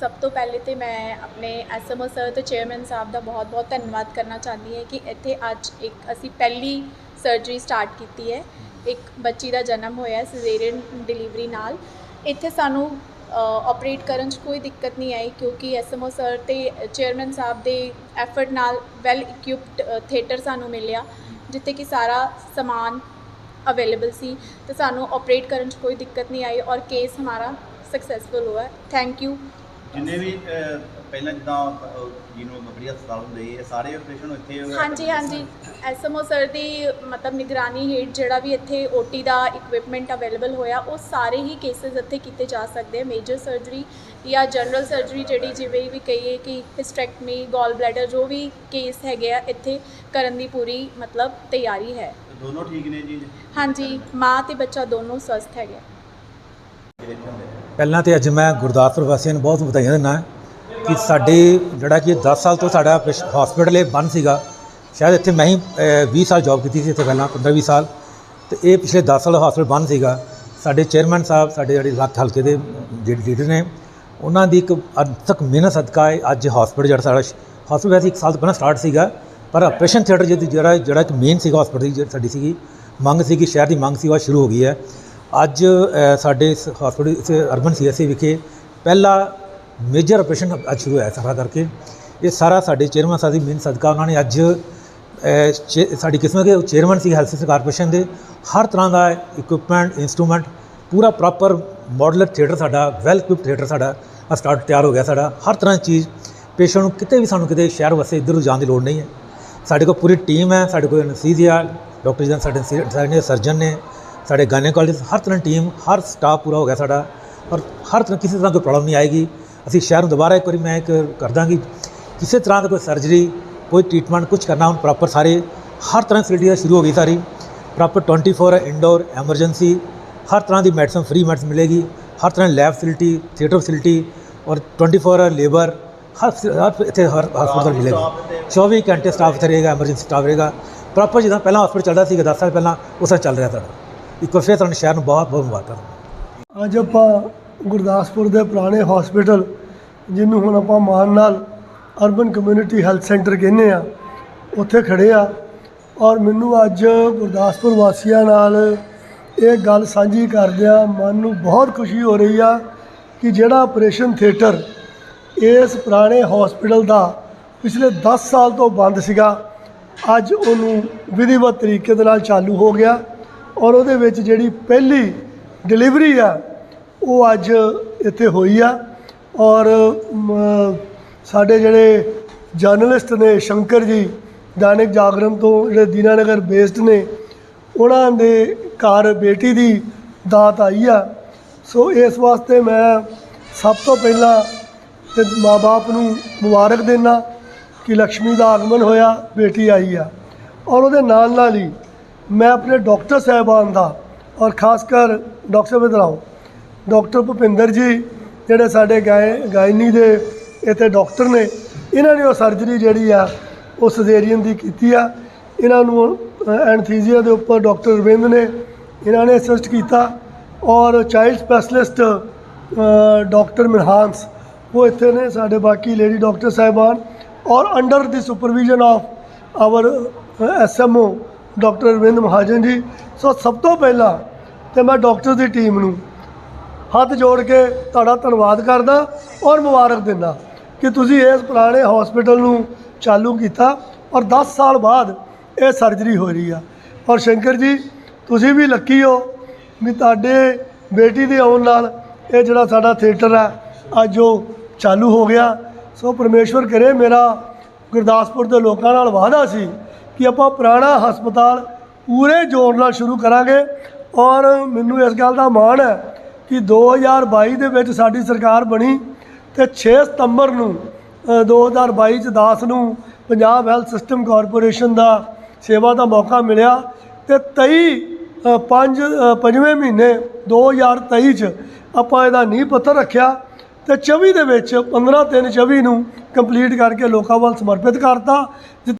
ਸਭ ਤੋਂ ਪਹਿਲੇ ਤੇ ਮੈਂ ਆਪਣੇ ਐਸਐਮਓ ਸਰ ਤੇ ਚੇਅਰਮੈਨ ਸਾਹਿਬ ਦਾ ਬਹੁਤ-ਬਹੁਤ ਧੰਨਵਾਦ ਕਰਨਾ ਚਾਹੁੰਦੀ ਹਾਂ ਕਿ ਇੱਥੇ ਅੱਜ ਇੱਕ ਅਸੀਂ ਪਹਿਲੀ ਸਰਜਰੀ ਸਟਾਰਟ ਕੀਤੀ ਹੈ। ਇੱਕ ਬੱਚੀ ਦਾ ਜਨਮ ਹੋਇਆ ਸਿਜ਼ੇਰੀਅਨ ਡਿਲੀਵਰੀ ਨਾਲ। ਇੱਥੇ ਸਾਨੂੰ ਆਪਰੇਟ ਕਰਨ 'ਚ ਕੋਈ ਦਿੱਕਤ ਨਹੀਂ ਆਈ ਕਿਉਂਕਿ ਐਸਐਮਓ ਸਰ ਤੇ ਚੇਅਰਮੈਨ ਸਾਹਿਬ ਦੇ ਐਫਰਟ ਨਾਲ ਵੈਲ ਇਕਵਿਪਡ ਥੀਏਟਰ ਸਾਨੂੰ ਮਿਲਿਆ, ਜਿੱਥੇ ਕਿ ਸਾਰਾ ਸਮਾਨ ਅਵੇਲੇਬਲ ਸੀ। ਤੇ ਸਾਨੂੰ ਆਪਰੇਟ ਕਰਨ 'ਚ ਕੋਈ ਦਿੱਕਤ ਨਹੀਂ ਆਈ ਔਰ ਕੇਸ ਹਮਾਰਾ ਸਕਸੈਸਫੁਲ हुआ ਥੈਂਕ ਯੂ ਜਿੰਨੇ ਵੀ ਅਹ, ਪਹਿਲਾਂ ਜਿੱਦਾਂ ਅਹ, ਜਿਹਨੂੰ ਬਬਰੀ ਹਸਪਤਾਲ ਹੁੰਦੇ ਸੀ, ਇਹ ਸਾਰੇ ਆਪਰੇਸ਼ਨ ਇੱਥੇ ਹੋਏ ਹਾਂਜੀ ਹਾਂਜੀ ਐਸਐਮਓ ਸਰ ਦੀ ਮਤਲਬ ਨਿਗਰਾਨੀ ਹੇਠ ਜਿਹੜਾ ਵੀ ਇੱਥੇ ਓਟੀ ਦਾ ਇਕਵਿਪਮੈਂਟ ਅਵੇਲੇਬਲ ਹੋਇਆ ਉਹ ਸਾਰੇ ਹੀ ਕੇਸਿਸ ਇੱਥੇ ਕੀਤੇ ਜਾ ਸਕਦੇ ਆ ਮੇਜਰ ਸਰਜਰੀ ਜਾਂ ਜਨਰਲ ਸਰਜਰੀ ਜਿਹੜੀ ਜਿਵੇਂ ਵੀ ਕਹੀਏ ਕਿ ਹਿਸਟੈਕਟਮੀ ਗਾਲ ਬਲੈਡਰ ਜੋ ਵੀ ਕੇਸ ਹੈਗੇ ਆ ਇੱਥੇ ਕਰਨ ਦੀ ਪੂਰੀ ਮਤਲਬ ਤਿਆਰੀ ਹੈ ਤੇ ਦੋਨੋਂ ਠੀਕ ਨੇ ਜੀ ਹਾਂਜੀ ਮਾਂ ਤੇ ਬੱਚਾ ਦੋਨੋਂ ਸਵਸਥ ਹੈਗੇ ਆ। ਜਿਹੜੇ ਇੱਥੇ ਹੁੰਦੇ ਪਹਿਲਾਂ ਤੇ ਅੱਜ ਮੈਂ ਗੁਰਦਾਸਪੁਰ ਵਾਸੀਆਂ ਨੂੰ ਬਹੁਤ ਵਧਾਈਆਂ ਦਿੰਦਾ ਕਿ ਸਾਡੇ ਜਿਹੜਾ ਕਿ 10 ਸਾਲ ਤੋਂ ਸਾਡਾ ਹਸਪੀਟਲ ਇਹ ਬੰਦ ਸੀਗਾ। ਸ਼ਾਇਦ ਇੱਥੇ ਮੈਂ ਹੀ ਅ, 20 ਸਾਲ ਜੌਬ ਕੀਤੀ ਸੀ ਇੱਥੇ ਪਹਿਲਾਂ 15 20 ਸਾਲ। ਤੇ ਇਹ ਪਿਛਲੇ 10 ਸਾਲ ਹਸਪੀਟਲ ਬੰਦ ਸੀਗਾ। ਸਾਡੇ ਚੇਅਰਮੈਨ ਸਾਹਿਬ ਸਾਡੇ ਜਿਹੜੇ ਲੱਖ ਹਲਕੇ ਦੇ ਜਿਹੜੇ ਲੀਡਰ ਨੇ ਉਹਨਾਂ ਦੀ ਇੱਕ ਅਰਥਕ ਮਿਹਨਤ ਸਦਕਾ ਇਹ ਅੱਜ ਹਸਪੀਟਲ ਜਿਹੜਾ ਸਾਡਾ ਹਸਪੀਟਲ ਵੈਸੇ ਇੱਕ ਸਾਲ ਤੋਂ ਪਹਿਲਾਂ ਸਟਾਰਟ ਸੀਗਾ ਪਰ ਆਪਰੇਸ਼ਨ ਥੀਏਟਰ ਜਿਹੜਾ ਜਿਹੜਾ ਇੱਕ ਮੇਨ ਸੀਗਾ ਹਸਪੀਟਲ ਦੀ ਜਿਹੜੀ ਸਾਡੀ ਸੀਗੀ ਮੰਗ ਸੀਗੀ ਸ਼ਹਿਰ ਦੀ ਮੰਗ ਸੀ ਉਹ ਸ਼ੁਰੂ ਹੋ ਗਈ ਹੈ। ਅੱਜ ਸਾਡੇ ਇਸ ਹਸਪੀਟਲ ਇਸ ਅਰਬਨ ਸੀਐਸਸੀ ਵਿਖੇ ਪਹਿਲਾ ਮੇਜਰ ਆਪਰੇਸ਼ਨ ਅੱਜ ਸ਼ੁਰੂ ਹੋਇਆ ਸਾਰਾ ਕਰਕੇ। ਇਹ ਸਾਰਾ ਸਾਡੇ ਚੇਅਰਮੈਨ ਸਾਹਿਬ ਦੀ ਮਿਹਨਤ ਸਦਕਾ ਉਹਨਾਂ ਨੇ ਅੱਜ ਅ, ਸਾਡੀ ਕਿਸਮਤ ਦੇ ਚੇਅਰਮੈਨ ਸੀ ਹੈਲਥ ਸਿਸਟਮ ਕਾਰਪੋਰੇਸ਼ਨ ਦੇ। ਹਰ ਤਰ੍ਹਾਂ ਦਾ ਇਕਵਿਪਮੈਂਟ ਇਨਸਟਰੂਮੈਂਟ ਪੂਰਾ ਪ੍ਰੋਪਰ ਮਾਡਲਰ ਥੀਏਟਰ ਸਾਡਾ ਵੈਲ ਇਕਵਿਪਡ ਥੀਏਟਰ ਸਾਡਾ ਸਟਾਰਟ ਤਿਆਰ ਹੋ ਗਿਆ ਸਾਡਾ। ਹਰ ਤਰ੍ਹਾਂ ਦੀ ਚੀਜ਼ ਪੇਸ਼ੈਂਟ ਨੂੰ ਕਿਤੇ ਵੀ ਸਾਨੂੰ ਕਿਤੇ ਸ਼ਹਿਰ ਵਸੇ ਇੱਧਰ ਨੂੰ ਜਾਣ ਦੀ ਲੋੜ ਨਹੀਂ ਹੈ। ਸਾਡੇ ਕੋਲ ਪੂਰੀ ਟੀਮ ਹੈ ਸਾਡੇ ਕੋਲ ਅਨਸਥੀਸੀਆ ਡਾਕਟਰ ਜੀ ਸਾਡੇ ਸਰਜਨ ਨੇ ਸਾਡੇ ਗਾਇਨੇਕੋਲੋਜਿਸਟ ਹਰ ਤਰ੍ਹਾਂ ਟੀਮ ਹਰ ਸਟਾਫ ਪੂਰਾ ਹੋ ਗਿਆ ਸਾਡਾ ਔਰ ਹਰ ਤਰ੍ਹਾਂ ਕਿਸੇ ਤਰ੍ਹਾਂ ਕੋਈ ਪ੍ਰੋਬਲਮ ਨਹੀਂ ਆਏਗੀ। ਅਸੀਂ ਸ਼ਹਿਰ ਨੂੰ ਦੁਬਾਰਾ ਇੱਕ ਵਾਰੀ ਮੈਂ ਇੱਕ ਕਰ ਦਾਂਗੀ। ਕਿਸੇ ਤਰ੍ਹਾਂ ਦਾ ਕੋਈ ਸਰਜਰੀ ਕੋਈ ਟ੍ਰੀਟਮੈਂਟ ਕੁਝ ਕਰਨਾ ਹੁਣ ਪ੍ਰੋਪਰ ਸਾਰੇ, ਹਰ ਤਰ੍ਹਾਂ ਫੈਸਿਲਿਟੀ ਸ਼ੁਰੂ ਹੋ ਗਈ ਸਾਰੀ। ਪ੍ਰੋਪਰ 24 ਇਨਡੋਰ ਐਮਰਜੈਂਸੀ ਹਰ ਤਰ੍ਹਾਂ ਦੀ ਮੈਡੀਸਨ ਫ੍ਰੀ ਮੈਡੀਸਨ ਮਿਲੇਗੀ। ਹਰ ਤਰ੍ਹਾਂ ਲੈਬ ਫੈਸਿਲਿਟੀ ਥੀਏਟਰ ਫੈਸਿਲਿਟੀ ਔਰ 24 ਲੇਬਰ ਹਰ ਹਰ ਇੱਥੇ ਹਰ ਹਸਪਤਾਲ ਮਿਲੇਗਾ। 24 ਘੰਟੇ ਸਟਾਫ ਇੱਥੇ ਰਹੇਗਾ ਐਮਰਜੈਂਸੀ ਸਟਾਫ ਰਹੇਗਾ। ਪ੍ਰੋਪਰ ਜਿੱਦਾਂ ਪਹਿਲਾਂ ਹਸਪਤਾਲ ਚੱਲਦਾ ਸੀਗਾ 10 ਸਾਲ ਪਹਿਲਾਂ, ਉਸ ਤਰ੍ਹਾਂ ਚੱਲ ਰਿਹਾ ਸਾਡਾ। ਇੱਕ ਵਾਰ ਫਿਰ ਤੁਹਾਨੂੰ ਸ਼ਹਿਰ ਨੂੰ ਬਹੁਤ ਬਹੁਤ ਮੁਬਾਰਕਾਂ ਅੱਜ ਆਪਾਂ ਗੁਰਦਾਸਪੁਰ ਦੇ ਪੁਰਾਣੇ ਹਸਪੀਟਲ ਜਿਹਨੂੰ ਹੁਣ ਆਪਾਂ ਮਾਨ ਨਾਲ ਅਰਬਨ ਕਮਿਊਨਿਟੀ ਹੈਲਥ ਸੈਂਟਰ ਕਹਿੰਦੇ ਆ ਉੱਥੇ ਖੜੇ ਆ ਔਰ ਮੈਨੂੰ ਅੱਜ ਗੁਰਦਾਸਪੁਰ ਵਾਸੀਆਂ ਨਾਲ ਇਹ ਗੱਲ ਸਾਂਝੀ ਕਰਦਿਆਂ ਮਨ ਨੂੰ ਬਹੁਤ ਖੁਸ਼ੀ ਹੋ ਰਹੀ ਆ ਕਿ ਜਿਹੜਾ ਆਪਰੇਸ਼ਨ ਥੀਏਟਰ ਇਸ ਪੁਰਾਣੇ ਹਸਪੀਟਲ ਦਾ ਪਿਛਲੇ 10 ਸਾਲ ਤੋਂ ਬੰਦ ਸੀਗਾ, ਅੱਜ ਉਹਨੂੰ ਵਿਧੀਵਤ ਤਰੀਕੇ ਦੇ ਨਾਲ ਚਾਲੂ ਹੋ ਗਿਆ। ਔਰ ਉਹਦੇ ਵਿੱਚ ਜਿਹੜੀ ਪਹਿਲੀ ਡਿਲੀਵਰੀ ਆ, ਉਹ ਅੱਜ ਇੱਥੇ ਹੋਈ ਆ। ਔਰ ਸਾਡੇ ਜਿਹੜੇ ਜਰਨਲਿਸਟ ਨੇ ਸ਼ੰਕਰ ਜੀ, ਦੈਨਿਕ ਜਾਗਰਣ ਤੋਂ ਜਿਹੜੇ ਦੀਨਾਨਗਰ ਬੇਸਡ ਨੇ, ਉਹਨਾਂ ਦੇ ਘਰ ਬੇਟੀ ਦੀ ਦਾਤ ਆਈ ਆ। ਸੋ ਇਸ ਵਾਸਤੇ ਮੈਂ ਸਭ ਤੋਂ ਪਹਿਲਾਂ ਤੇ ਮਾਪੇ ਨੂੰ ਮੁਬਾਰਕ ਦੇਣਾ ਕਿ ਲక్ష్ਮੀ ਦਾ ਆਗਮਨ ਹੋਇਆ, ਬੇਟੀ ਆਈ ਆ। ਔਰ ਉਹਦੇ ਨਾਲ ਨਾਲ ਹੀ ਮੈਂ ਆਪਣੇ ਡਾਕਟਰ ਸਾਹਿਬਾਨ ਦਾ ਔਰ ਖਾਸ ਕਰ ਡਾਕਟਰ ਵਿਦਰਾਓ ਡਾਕਟਰ ਭੁਪਿੰਦਰ ਜੀ ਜਿਹੜੇ ਸਾਡੇ ਗਾਇ, ਗਾਇਨੀ ਦੇ ਇੱਥੇ ਡਾਕਟਰ ਨੇ, ਇਹਨਾਂ ਨੇ ਉਹ ਸਰਜਰੀ ਜਿਹੜੀ ਆ, ਉਹ ਸਜੇਰੀਅਨ ਦੀ ਕੀਤੀ ਆ। ਇਹਨਾਂ ਨੂੰ ਐਨਥੀਜੀਆ ਦੇ ਉੱਪਰ ਡਾਕਟਰ ਰਵਿੰਦ ਨੇ ਇਹਨਾਂ ਨੇ ਅਸਿਸਟ ਕੀਤਾ ਔਰ ਚਾਈਲਡ ਸਪੈਸ਼ਲਿਸਟ ਡਾਕਟਰ ਮਿਨਹਾਂਸ ਉਹ ਇੱਥੇ ਨੇ ਸਾਡੇ ਬਾਕੀ ਲੇਡੀ ਡਾਕਟਰ ਸਾਹਿਬਾਨ ਔਰ under the supervision of our SMO doctor Arvind Mahajan ji. So ਸਭ ਤੋਂ ਪਹਿਲਾਂ ਤੇ ਮੈਂ ਡਾਕਟਰ ਦੀ ਟੀਮ ਨੂੰ ਹੱਥ ਜੋੜ ਕੇ ਤੁਹਾਡਾ ਧੰਨਵਾਦ ਕਰਦਾ ਔਰ ਮੁਬਾਰਕ ਦਿੰਦਾ ਕਿ ਤੁਸੀਂ ਇਸ ਪੁਰਾਣੇ ਹਸਪੀਟਲ ਨੂੰ ਚਾਲੂ ਕੀਤਾ ਔਰ 10 ਸਾਲ ਬਾਅਦ ਇਹ ਸਰਜਰੀ ਹੋ ਰਹੀ ਆ। ਔਰ ਸ਼ੰਕਰ ਜੀ, ਤੁਸੀਂ ਵੀ ਲੱਕੀ ਹੋ ਵੀ ਤੁਹਾਡੇ ਬੇਟੀ ਦੇ ਆਉਣ ਨਾਲ ਇਹ ਜਿਹੜਾ ਸਾਡਾ ਥੀਏਟਰ ਹੈ ਅੱਜ ਉਹ ਚਾਲੂ ਹੋ ਗਿਆ। ਸੋ ਪਰਮੇਸ਼ਵਰ ਕਰੇ, ਮੇਰਾ ਗੁਰਦਾਸਪੁਰ ਦੇ ਲੋਕਾਂ ਨਾਲ ਵਾਅਦਾ ਸੀ ਕਿ ਆਪਾਂ ਪੁਰਾਣਾ ਹਸਪਤਾਲ ਪੂਰੇ ਜ਼ੋਰ ਨਾਲ ਸ਼ੁਰੂ ਕਰਾਂਗੇ। ਔਰ ਮੈਨੂੰ ਇਸ ਗੱਲ ਦਾ ਮਾਣ ਹੈ ਕਿ 2022 ਦੇ ਵਿੱਚ ਸਾਡੀ ਸਰਕਾਰ ਬਣੀ ਤੇ 6 ਸਤੰਬਰ ਨੂੰ ਅ, 2022 ਚ 10 ਨੂੰ ਪੰਜਾਬ ਹੈਲਥ ਸਿਸਟਮ ਕਾਰਪੋਰੇਸ਼ਨ ਦਾ ਸੇਵਾ ਦਾ ਮੌਕਾ ਮਿਲਿਆ ਤੇ 23 ਅ, ਪੰਜ ਅ, ਪੰਜਵੇਂ ਮਹੀਨੇ 2023 ਚ ਆਪਾਂ ਇਹਦਾ ਨੀਂਹ ਪੱਥਰ ਰੱਖਿਆ ਤੇ 24 ਦੇ ਵਿੱਚ 15 3 24 ਨੂੰ ਕੰਪਲੀਟ ਕਰਕੇ ਲੋਕਾਂ ਵੱਲ ਸਮਰਪਿਤ ਕਰਤਾ ਜਿ-